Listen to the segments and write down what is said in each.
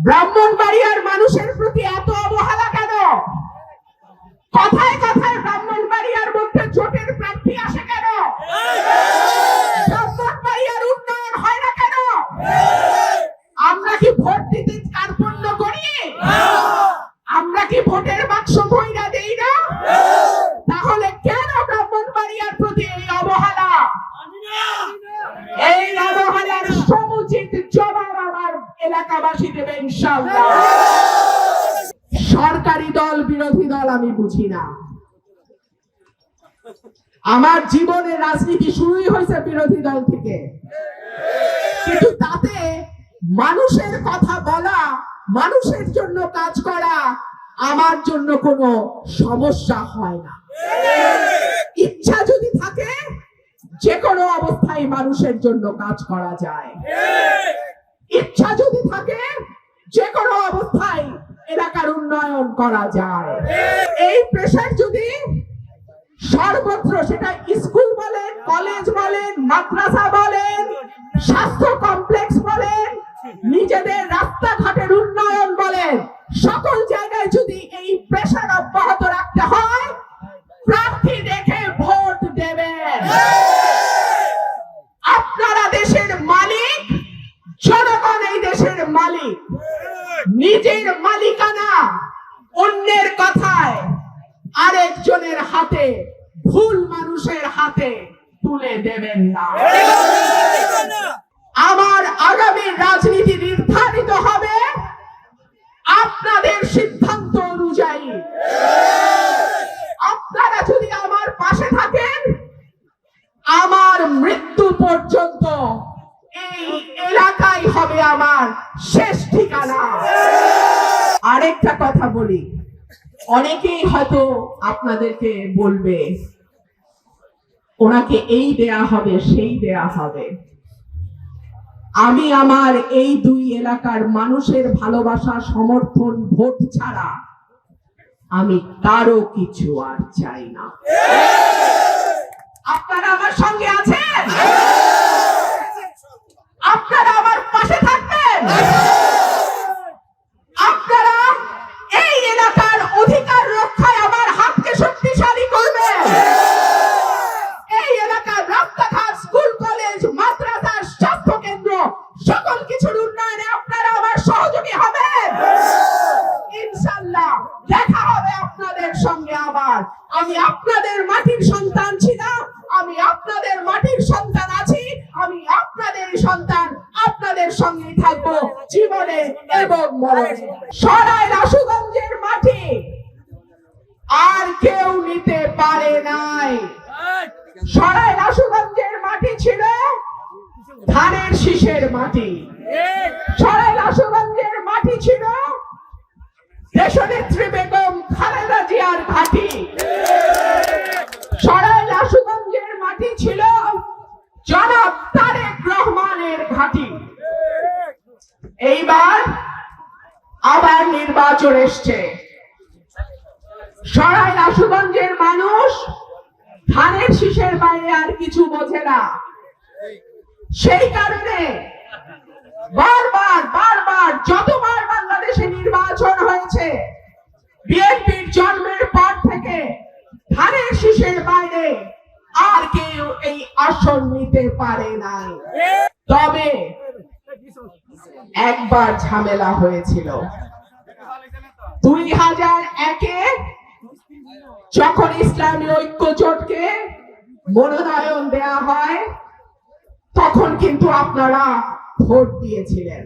ব্রাহ্মণবাড়িয়ার মানুষের প্রতি এত অবহেলা কেন? কথায় কথায় ব্রাহ্মণবাড়িয়ার মধ্যে জোটের প্রার্থী আসে কেন ব্রাহ্মণবাড়িয়ার উন্নয়ন হয় না কেন আমরা কি ভোট দিতে কার্পণ্য করি আমরা কি ভোটের বাক্স বইরা দেই না তাহলে কেন ব্রাহ্মণবাড়িয়ার প্রতি এই অবহেলা এই অবহেলার সমুচিত জবাব আমার এলাকাবাসী সরকারি দল, বিরোধী দল আমি বুঝি না। আমার জীবনে রাজনীতি শুরুই হয়েছে বিরোধী দল থেকে। কিন্তু তাতে মানুষের কথা বলা, মানুষের জন্য কাজ করা, আমার জন্য কোনো সমস্যা হয় না। ইচ্ছা যদি থাকে যে কোনো অবস্থায় মানুষের জন্য কাজ করা যায়। ইচ্ছা যদি থাকে যে কোনো অবস্থায় এলাকার উন্নয়ন করা যায়। এই পেশায় যদি সর্বত্র সেটা স্কুল বলেন, কলেজ বলেন, মাদ্রাসা বলেন, স্বাস্থ্য কমপ্লেক্স বলেন নিজেদের রাস্তাঘাটের উন্নয়ন বলেন সকল জায়গায় যদি এই প্রেশার অব্যাহত রাখতে হয় প্রার্থী দেখে ভোট দেবেন আপনারা দেশের মালিক জনগণ এই দেশের মালিক নিজের মালিকানা অন্যের কথায় আরেকজনের হাতে, ভুল মানুষের হাতে তুলে দেবেন না। আমার আগামী রাজনীতি নির্ধারিত হবে আপনাদের সিদ্ধান্ত অনুযায়ী। আপনারা যদি আমার পাশে থাকেন, আমার মৃত্যু পর্যন্ত এই এলাকাই হবে আমার শেষ আরেকটা কথা বলি। অনেকেই হয়তো আপনাদেরকে বলবে, ওনাকে এই দেয়া হবে, সেই দেয়া হবে। আমি আমার এই দুই এলাকার মানুষের ভালোবাসা, সমর্থন, ভোট ছাড়া আমি কারও কিছু আর চাই না। আপনারা আমার সঙ্গে আছেন আপনারা আমার পাশে থাকবেন আপনারা এই এলাকার অধিকার রক্ষায় আমার হাতকে শক্তিশালী করবেন এই এলাকার রাস্তাঘাট স্কুল কলেজ মাদ্রাসা স্বাস্থ্য কেন্দ্র সকল কিছুর উন্নয়নে আপনারা আমার সহযোগী হবেন ইনশাল্লাহ দেখা হবে আপনাদের সঙ্গে আবার আমি আপনাদের মাটির সন্তান ছিলাম। আমি আপনাদের মাটির সন্তান আছি। আমি আপনাদের সন্তান আপনাদের সঙ্গে থাকব জীবনে এবং মরণে। সরাই রাসুগঞ্জের মাটি। আর কেউ নিতে পারে নাই। সরাই রাসুগঞ্জের মাটি ছিল ধানের শীষের মাটি। সরাই রাসুগঞ্জের মাটি ছিল দেশনেত্রী বেগম খালেদা জিয়ার ঘাঁটি সরাই রাসুগঞ্জের মাটি ছিল জনাব তারেক রহমানের ঘাঁটি এইবার আবার নির্বাচন এসছে। সরাই রাসুগঞ্জের মানুষ, ধানের শীষের বাইরে আর কিছু বোঝে না। সেই কারণে বারবার বারবার, যতবার বাংলাদেশে নির্বাচন হয়েছে, বিএনপির জন্মের পর থেকে ধানের শীষের বাইরে আর কেউ এই আসন নিতে পারে নাই। তবে একবার ঝামেলা হয়েছিল। দুই হাজার একে যখন ইসলামী ঐক্য জোটকে মনোনয়ন দেয়া হয়, তখন কিন্তু আপনারা ভোট দিয়েছিলেন।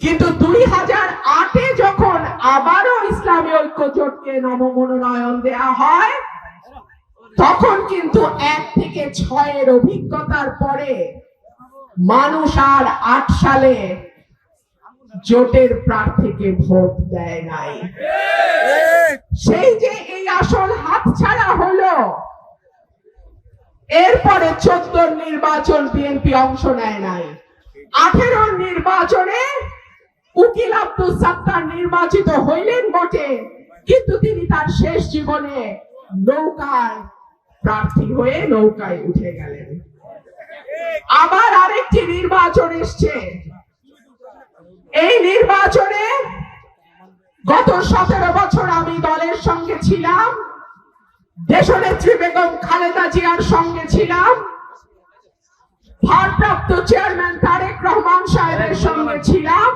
কিন্তু দুই হাজার আটে যখন আবারও ইসলামী ঐক্য জোটকে নবমনোনয়ন দেয়া হয়, তখন কিন্তু এক থেকে ছয়ের অভিজ্ঞতার পরে মানুষ আর আট সালে জোটের প্রার্থীকে ভোট দেয় নাই। সেই যে এই আসন হাত ছাড়া হলো, এরপরে চোদ্দ নির্বাচন বিএনপি অংশ নেয় নাই। আঠেরো নির্বাচনে উকিল আব্দুল সাত্তার নির্বাচিত হইলেন বটে, কিন্তু তিনি তার শেষ জীবনে নৌকায় প্রার্থী হয়ে নৌকায় উঠে গেলেন। আবার আরেকটি নির্বাচন এসছে। এই নির্বাচনে গত সতেরো বছর আমি দলের সঙ্গে ছিলাম। দেশনেত্রী বেগম খালেদা জিয়ার সঙ্গে ছিলাম। ভারপ্রাপ্ত চেয়ারম্যান তারেক রহমান সাহেবের সঙ্গে ছিলাম।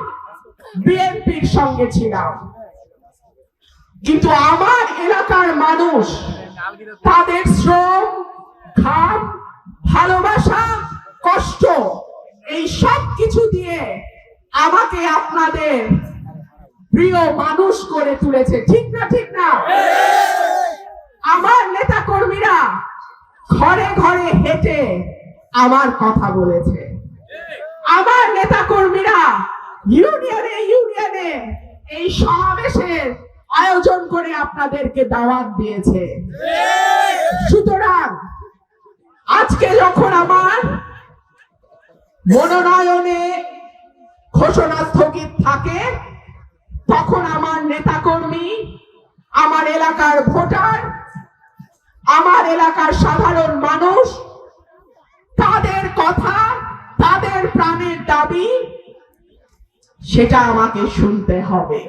বিএনপির সঙ্গে ছিলাম। কিন্তু আমার এলাকার মানুষ, তাদের শ্রম, ঘাম, ভালোবাসা, কষ্ট, এই সব কিছু দিয়ে আমাকে আপনাদের প্রিয় মানুষ করে তুলেছে, ঠিক না ঠিক না? আমার নেতা কর্মীরা ঘরে ঘরে হেঁটে আমার কথা বলেছে। আমার নেতা কর্মীরা ইউনিয়নে ইউনিয়নে এই সমাবেশের আয়োজন করে আপনাদেরকে দাওয়াত দিয়েছে। সুতরাং আজকে যখন আমার মনোনয়নে ঘোষণা স্থগিত থাকে, তখন আমার নেতাকর্মী, আমার এলাকার ভোটার, আমার এলাকার সাধারণ মানুষ, তাদের কথা, তাদের প্রাণের দাবি, সেটা আমাকে শুনতে হবে।